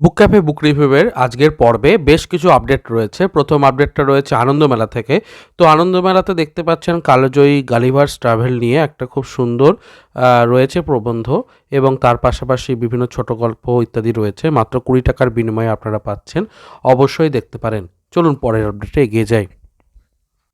বুক cafe বুক রিভিউয়ের আজকের পর্বে বেশ কিছু আপডেট রয়েছে। প্রথম আপডেটটা রয়েছে আনন্দমেলা থেকে। তো আনন্দমেলাতে দেখতে পাচ্ছেন কালোজয়ী গালিভার্স ট্রাভেল নিয়ে একটা খুব সুন্দর রয়েছে প্রবন্ধ এবং তার পাশাপাশি বিভিন্ন ছোট গল্প ইত্যাদি রয়েছে। মাত্র কুড়ি টাকার বিনিময়ে আপনারা পাচ্ছেন। অবশ্যই দেখতে পারেন। চলুন পরের আপডেটে এগিয়ে যাই।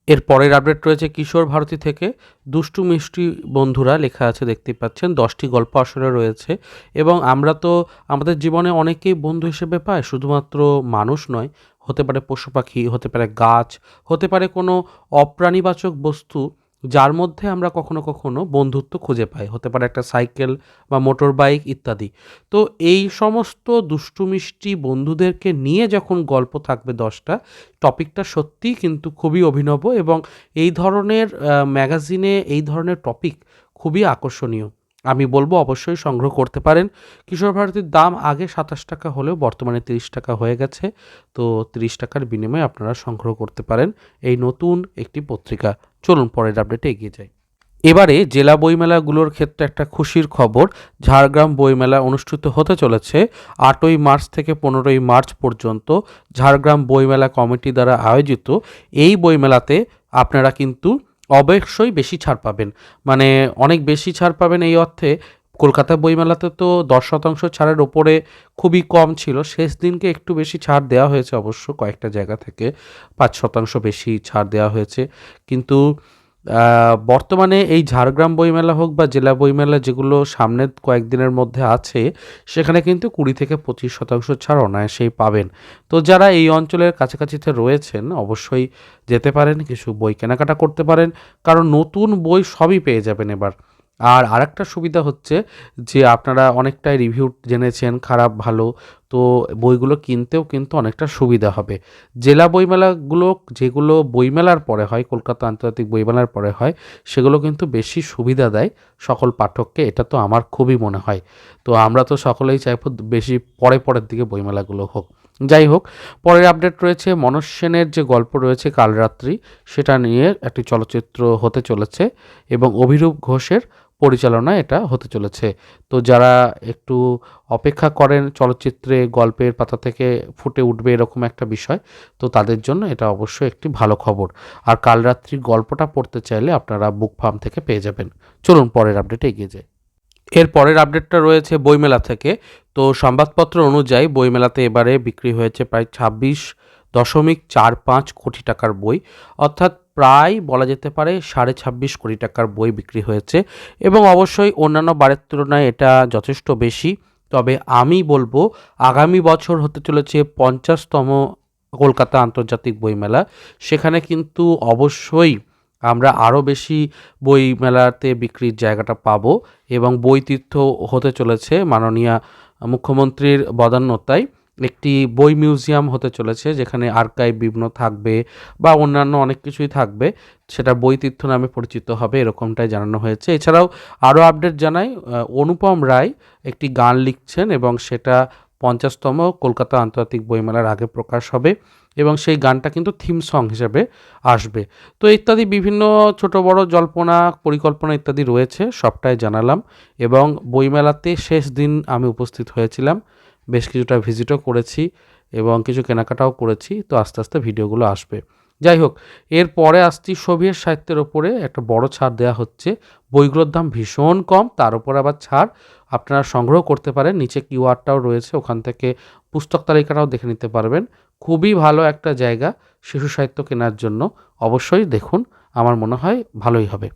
এর পরের আপডেট রয়েছে কিশোর ভারতী থেকে। দুষ্টু মিষ্টি বন্ধুরা লেখা আছে দেখতে পাচ্ছেন। দশটি গল্প আসলে রয়েছে এবং আমরা তো আমাদের জীবনে অনেকেই বন্ধু হিসেবে পাই, শুধুমাত্র মানুষ নয়, হতে পারে পশু পাখি, হতে পারে গাছ, হতে পারে কোনো অপ্রাণীবাচক বস্তু। যার মধ্যে আমরা কখনো কখনো বন্ধুত্ব খুঁজে পাই। হতে পারে একটা সাইকেল বা মোটর বাইক ইত্যাদি। তো এই সমস্ত দুষ্টু মিষ্টি বন্ধুদেরকে নিয়ে যখন গল্প থাকবে দশটা, টপিকটা সত্যিই কিন্তু খুবই অভিনব এবং এই ধরনের ম্যাগাজিনে এই ধরনের টপিক খুবই আকর্ষণীয়। আমি বলব অবশ্যই সংগ্রহ করতে পারেন। কিশোর ভারতীর দাম আগে সাতাশ টাকা হলেও বর্তমানে তিরিশ টাকা হয়ে গেছে। তো তিরিশ টাকার বিনিময়ে আপনারা সংগ্রহ করতে পারেন। এই নতুন একটি পত্রিকা। চলুন পরের আপডেটে এগিয়ে যাই। এবারে জেলা বইমেলাগুলোর ক্ষেত্রে একটা খুশির খবর, ঝাড়গ্রাম বইমেলা অনুষ্ঠিত হতে চলেছে আটই মার্চ থেকে পনেরোই মার্চ পর্যন্ত। ঝাড়গ্রাম বইমেলা কমিটি দ্বারা আয়োজিত এই বইমেলাতে আপনারা কিন্তু অবশ্যই বেশি ছাড় পাবেন। মানে অনেক বেশি ছাড় পাবেন এই অর্থে কলকাতা বইমেলাতে তো দশ শতাংশ ছাড়ের ওপরে খুবই কম ছিল। শেষ দিনকে একটু বেশি ছাড় দেওয়া হয়েছে অবশ্য, কয়েকটা জায়গা থেকে পাঁচ শতাংশ বেশি ছাড় দেওয়া হয়েছে। কিন্তু বর্তমানে এই ঝাড়গ্রাম বইমেলা হোক বা জেলা বইমেলা যেগুলো সামনের কয়েকদিনের মধ্যে আছে, সেখানে কিন্তু কুড়ি থেকে পঁচিশ শতাংশ ছাড় অনায়াসেই পাবেন। তো যারা এই অঞ্চলের কাছাকাছিতে রয়েছেন, অবশ্যই যেতে পারেন, কিছু বই কেনাকাটা করতে পারেন। কারণ নতুন বই সবই পেয়ে যাবেন এবার। আর আরেকটা সুবিধা হচ্ছে যে আপনারা অনেকটাই রিভিউ জেনেছেন, খারাপ, ভালো, তো বইগুলো কিনতেও কিন্তু অনেকটা সুবিধা হবে। জেলা বইমেলাগুলো, যেগুলো বইমেলার পরে হয়, কলকাতা আন্তর্জাতিক বইমেলার পরে হয়, সেগুলো কিন্তু বেশি সুবিধা দেয় সকল পাঠককে, এটা তো আমার খুবই মনে হয়। তো আমরা তো সকলেই চাইব বেশি পরে পরের দিকে বইমেলাগুলো হোক। যাই হোক, পরের আপডেট রয়েছে, মনোজ সেনের যে গল্প রয়েছে কালরাত্রি, সেটা নিয়ে একটি চলচ্চিত্র হতে চলেছে এবং অভিরূপ ঘোষের পরিচালনায় এটা হতে চলেছে। তো যারা একটু অপেক্ষা করেন চলচ্চিত্রে, গল্পের পাতা থেকে ফুটে উঠবে এরকম একটা বিষয়, তো তাদের জন্য এটা অবশ্যই একটি ভালো খবর। আর কাল রাত্রির গল্পটা পড়তে চাইলে আপনারা বুক ফার্ম থেকে পেয়ে যাবেন। চলুন পরের আপডেটে এগিয়ে যাই। এর পরের আপডেটটা রয়েছে বইমেলা থেকে। তো সংবাদপত্র অনুযায়ী বইমেলাতে এবারে বিক্রি হয়েছে প্রায় ছাব্বিশ দশমিক চার পাঁচ কোটি টাকার বই। অর্থাৎ প্রায় বলা যেতে পারে সাড়ে ছাব্বিশ কোটি টাকার বই বিক্রি হয়েছে এবং অবশ্যই অন্যান্য বারের তুলনায় এটা যথেষ্ট বেশি। তবে আমি বলব, আগামী বছর হতে চলেছে পঞ্চাশতম কলকাতা আন্তর্জাতিক বইমেলা। সেখানে কিন্তু অবশ্যই আমরা আরও বেশি বই মেলাতে বিক্রির জায়গাটা পাবো এবং বই তীর্থ হতে চলেছে মাননীয় মুখ্যমন্ত্রীর বদান্যতায়। একটি বই মিউজিয়াম হতে চলেছে, যেখানে আর্কাইভ বিভিন্ন থাকবে বা অন্যান্য অনেক কিছুই থাকবে। সেটা বই তীর্থ নামে পরিচিত হবে, এরকমটাই জানানো হয়েছে। এছাড়াও আরও আপডেট জানাই অনুপম রায় একটি গান লিখছেন এবং সেটা পঞ্চাশতম কলকাতা আন্তর্জাতিক বইমেলার আগে প্রকাশ হবে এবং সেই গানটা কিন্তু থিম সং হিসেবে আসবে। তো ইত্যাদি বিভিন্ন ছোট বড় জল্পনা, পরিকল্পনা ইত্যাদি রয়েছে, সবটাই জানালাম এবং বইমেলাতে শেষ দিন আমি উপস্থিত হয়েছিলাম। বেশ কিছুটা ভিজিটও করেছি এবং কিছু কেনাকাটাও করেছি, তো আস্তে আস্তে ভিডিওগুলো আসবে। যাই হোক, এর পরে আসছি সোভিয়েত সাহিত্যের ওপরে, একটা বড় ছাড় দেওয়া হচ্ছে। বইগুলোর দাম ভীষণ কম, তার উপর আবার ছাড় আপনারা সংগ্রহ করতে পারেন, নিচে কিউআরটাও রয়েছে, ওখান থেকে পুস্তক তালিকাটাও দেখে নিতে পারবেন। খুবই ভালো একটা জায়গা শিশু সাহিত্য কেনার জন্য, অবশ্যই দেখুন, আমার মনে হয় ভালোই হবে।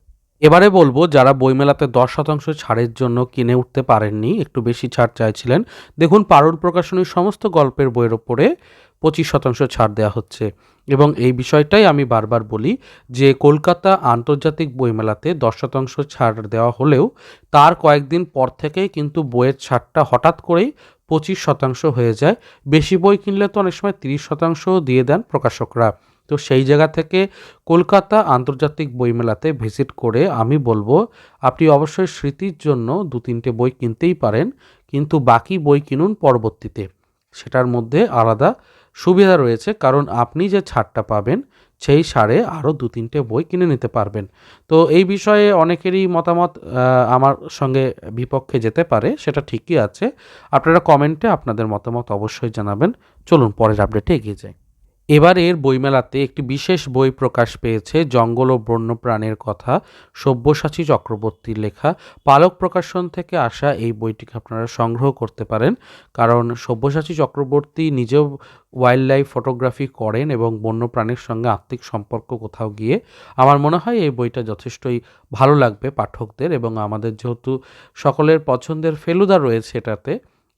এবারে বলব, যারা বইমেলাতে দশ শতাংশ ছাড়ের জন্য কিনে উঠতে পারেননি, একটু বেশি ছাড় চাইছিলেন। দেখুন, পারুল প্রকাশনীর সমস্ত গল্পের বইয়ের ওপরে পঁচিশ শতাংশ ছাড় দেওয়া হচ্ছে। এবং এই বিষয়টাই আমি বারবার বলি যে, কলকাতা আন্তর্জাতিক বইমেলাতে দশ শতাংশ ছাড় দেওয়া হলেও তার কয়েকদিন পর থেকেই কিন্তু বইয়ের ছাড়টা হঠাৎ করেই পঁচিশ শতাংশ হয়ে যায়। বেশি বই কিনলে তো অনেক সময় তিরিশ শতাংশও দিয়ে দেন প্রকাশকরা। তো সেই জায়গা থেকে কলকাতা আন্তর্জাতিক বইমেলাতে ভিজিট করে আমি বলব, আপনি অবশ্যই স্মৃতির জন্য দু তিনটে বই কিনতেই পারেন, কিন্তু বাকি বই কিনুন পরবর্তীতে। সেটার মধ্যে আলাদা সুবিধা রয়েছে, কারণ আপনি যে ছাড়টা পাবেন, সেই সারে আরও দু তিনটে বই কিনে নিতে পারবেন। তো এই বিষয়ে অনেকেরই মতামত আমার সঙ্গে বিপক্ষে যেতে পারে, সেটা ঠিকই আছে। আপনারা কমেন্টে আপনাদের মতামত অবশ্যই জানাবেন। চলুন, পরের আপডেটে এগিয়ে যাই। এবারের বইমেলাতে একটি বিশেষ বই প্রকাশ পেয়েছে জঙ্গল ও বন্যপ্রাণের কথা, সব্যসাচী চক্রবর্তীর লেখা। পালক প্রকাশন থেকে আসা এই বইটিকে আপনারা সংগ্রহ করতে পারেন, কারণ সব্যসাচী চক্রবর্তী নিজেও ওয়াইল্ড লাইফ ফটোগ্রাফি করেন এবং বন্যপ্রাণীর সঙ্গে আত্মিক সম্পর্ক কোথাও গিয়ে। আমার মনে হয় এই বইটা যথেষ্টই ভালো লাগবে পাঠকদের এবং আমাদের যেহেতু সকলের পছন্দের ফেলুদা রয়েছে এটাতে,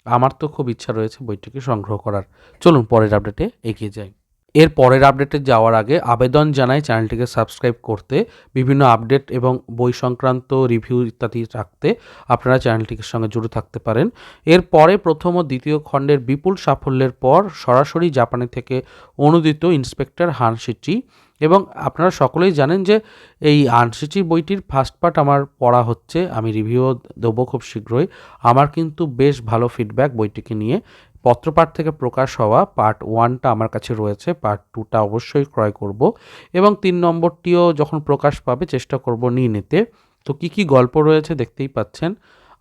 আমার তো খুব ইচ্ছা রয়েছে বইটিকে সংগ্রহ করার। চলুন পরের আপডেটে এগিয়ে যাই। এর পরের আপডেটে যাওয়ার আগে আবেদন জানাই চ্যানেলটিকে সাবস্ক্রাইব করতে, বিভিন্ন আপডেট এবং বই সংক্রান্ত রিভিউ ইত্যাদি রাখতে আপনারা চ্যানেলটির সঙ্গে জুড়ে থাকতে পারেন। এরপরে প্রথম ও দ্বিতীয় খণ্ডের বিপুল সাফল্যের পর সরাসরি জাপানি থেকে অনুদিত ইন্সপেক্টর হানসিচি এবং আপনারা সকলেই জানেন যে এই আনসিচি বইটির ফার্স্ট পার্ট আমার পড়া হচ্ছে, আমি রিভিউ দেবো খুব শীঘ্রই। আমার কিন্তু বেশ ভালো ফিডব্যাক বইটিকে নিয়ে। পত্রপাঠ থেকে প্রকাশ হওয়া পার্ট ওয়ানটা আমার কাছে রয়েছে। পার্ট টুটা অবশ্যই ক্রয় করব এবং তিন নম্বরটিও যখন প্রকাশ পাবে চেষ্টা করব নিয়ে নিতে তো কী কী গল্প রয়েছে দেখতেই পাচ্ছেন।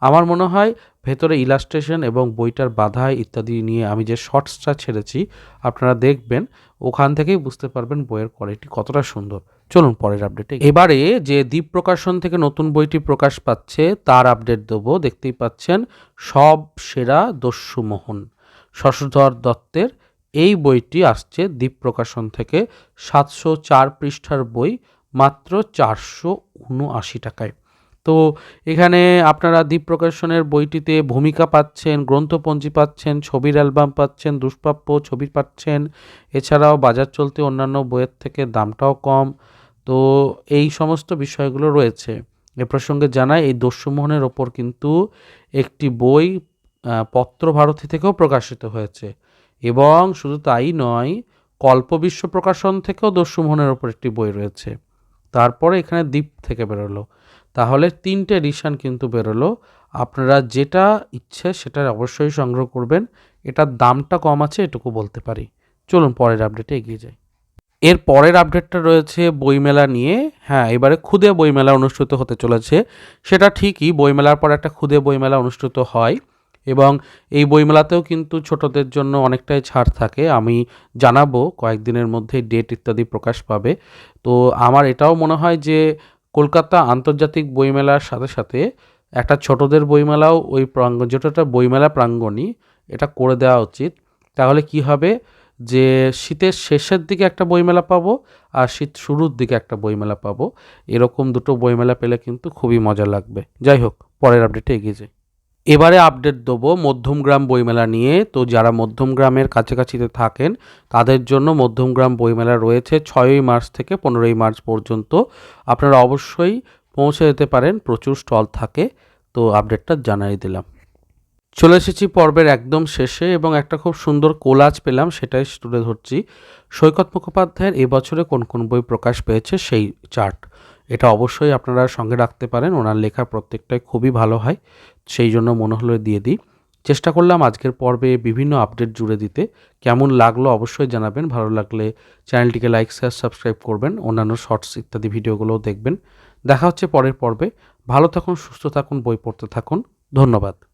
আমার মনে হয় ভেতরে ইলাস্ট্রেশন এবং বইটার বাধা ইত্যাদি নিয়ে আমি যে শর্টসটা ছেড়েছি, আপনারা দেখবেন, ওখান থেকেই বুঝতে পারবেন বইয়ের কোয়ালিটি কতটা সুন্দর। চলুন পরের আপডেটে এবারে যে দ্বীপ প্রকাশন থেকে নতুন বইটি প্রকাশ পাচ্ছে, তার আপডেট দেবো। দেখতেই পাচ্ছেন, সব সেরা দস্যুমোহন। শশধর দত্তের এই বইটি আসছে দ্বীপ প্রকাশন থেকে সাতশো চার পৃষ্ঠার বই, মাত্র চারশো উনআশি টাকায়। তো এখানে আপনারা দ্বীপ প্রকাশনের বইটিতে ভূমিকা পাচ্ছেন, গ্রন্থপঞ্জি পাচ্ছেন, ছবির অ্যালবাম পাচ্ছেন, দুষ্প্রাপ্য ছবি পাচ্ছেন, এছাড়াও বাজার চলতে অন্যান্য বইয়ের থেকে দামটাও কম। তো এই সমস্ত বিষয়গুলো রয়েছে। এ প্রসঙ্গে জানায় এই দস্যুমোহনের ওপর কিন্তু একটি বই পত্রভারতী থেকেও প্রকাশিত হয়েছে। এবং শুধু তাই নয় কল্পবিশ্ব প্রকাশন থেকেও দস্যুমোহনের ওপর একটি বই রয়েছে। তারপরে এখানে দ্বীপ থেকে বেরোলো। তাহলে তিনটে এডিশন কিন্তু বেরোলো। আপনারা যেটা ইচ্ছে সেটা অবশ্যই সংগ্রহ করবেন। এটার দামটা কম আছে, এটুকু বলতে পারি। চলুন পরের আপডেটে এগিয়ে যাই। এর পরের আপডেটটা রয়েছে বইমেলা নিয়ে। হ্যাঁ এবারে খুদে বইমেলা অনুষ্ঠিত হতে চলেছে। সেটা ঠিকই, বইমেলার পর একটা খুদে বইমেলা অনুষ্ঠিত হয়। এবং এই বইমেলাতেও কিন্তু ছোটদের জন্য অনেকটাই ছাড় থাকে। আমি জানাব কয়েকদিনের মধ্যে ডেট ইত্যাদি প্রকাশ পাবে। তো আমার এটাও মনে হয় যে কলকাতা আন্তর্জাতিক বইমেলার সাথে সাথে একটা ছোটদের বইমেলাও ওই প্রাঙ্গণ যেটা বইমেলা প্রাঙ্গণই, এটা করে দেওয়া উচিত। তাহলে কি হবে যে শীতের শেষের দিকে একটা বইমেলা পাবো আর শীত শুরুর দিকে একটা বইমেলা পাবো। এরকম দুটো বইমেলা পেলে কিন্তু খুবই মজা লাগবে। যাই হোক, পরের আপডেটে এগিয়ে যাই। এবারে আপডেট দেবো মধ্যমগ্রাম বইমেলা নিয়ে। তো যারা মধ্যমগ্রামের কাছাকাছিতে থাকেন, তাদের জন্য মধ্যমগ্রাম বইমেলা রয়েছে ছয়ই মার্চ থেকে পনেরোই মার্চ পর্যন্ত। আপনারা অবশ্যই পৌঁছে যেতে পারেন, প্রচুর স্টল থাকে। তো আপডেটটা জানাই দিলাম। চলে এসেছি পর্বের একদম শেষে এবং একটা খুব সুন্দর কোলাজ পেলাম, সেটাই তুলে ধরছি। সৈকত মুখোপাধ্যায়ের এবছরে কোন কোন বই প্রকাশ পেয়েছে সেই চার্ট। এটা অবশ্যই আপনারা সঙ্গে রাখতে পারেন। ওনার লেখা প্রত্যেকটাই খুবই ভালো হয়। সেই জন্য মনে হলো দিয়ে দিই। চেষ্টা করলাম আজকের পর্বে বিভিন্ন আপডেট জুড়ে দিতে। কেমন লাগল অবশ্যই জানাবেন। ভালো লাগলে চ্যানেলটিকে লাইক, শেয়ার, সাবস্ক্রাইব করবেন। অন্যান্য শর্টস ইত্যাদি ভিডিওগুলোও দেখবেন। দেখা হচ্ছে পরের পর্বে। ভালো থাকুন, সুস্থ থাকুন, বই পড়তে থাকুন। ধন্যবাদ।